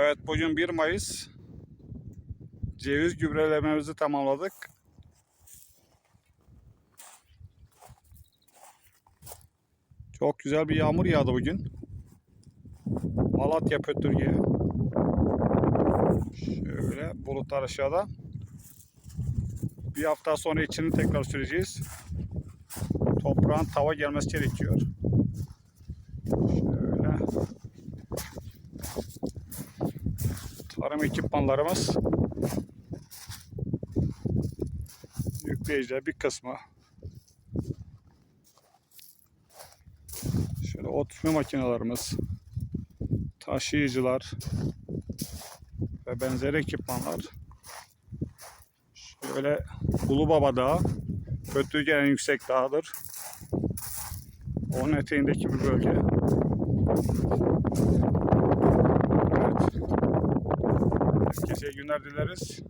Evet bugün 1 Mayıs. Ceviz gübrelememizi tamamladık. Çok güzel bir yağmur yağdı bugün. Malatya Pötürge. Şöyle bulutlar aşağıda. Bir hafta sonra içini tekrar süreceğiz. Toprağın tava gelmesi gerekiyor. Şöyle. Tarım ekipmanlarımız. Yükleyiciler bir kısmı. Şöyle oturma makinelerimiz. Taşıyıcılar. Ve benzeri ekipmanlar. Şöyle Ulubaba Dağı. Kötüge en yüksek dağdır. Onun eteğindeki bir bölge. Herkese iyi günler dileriz.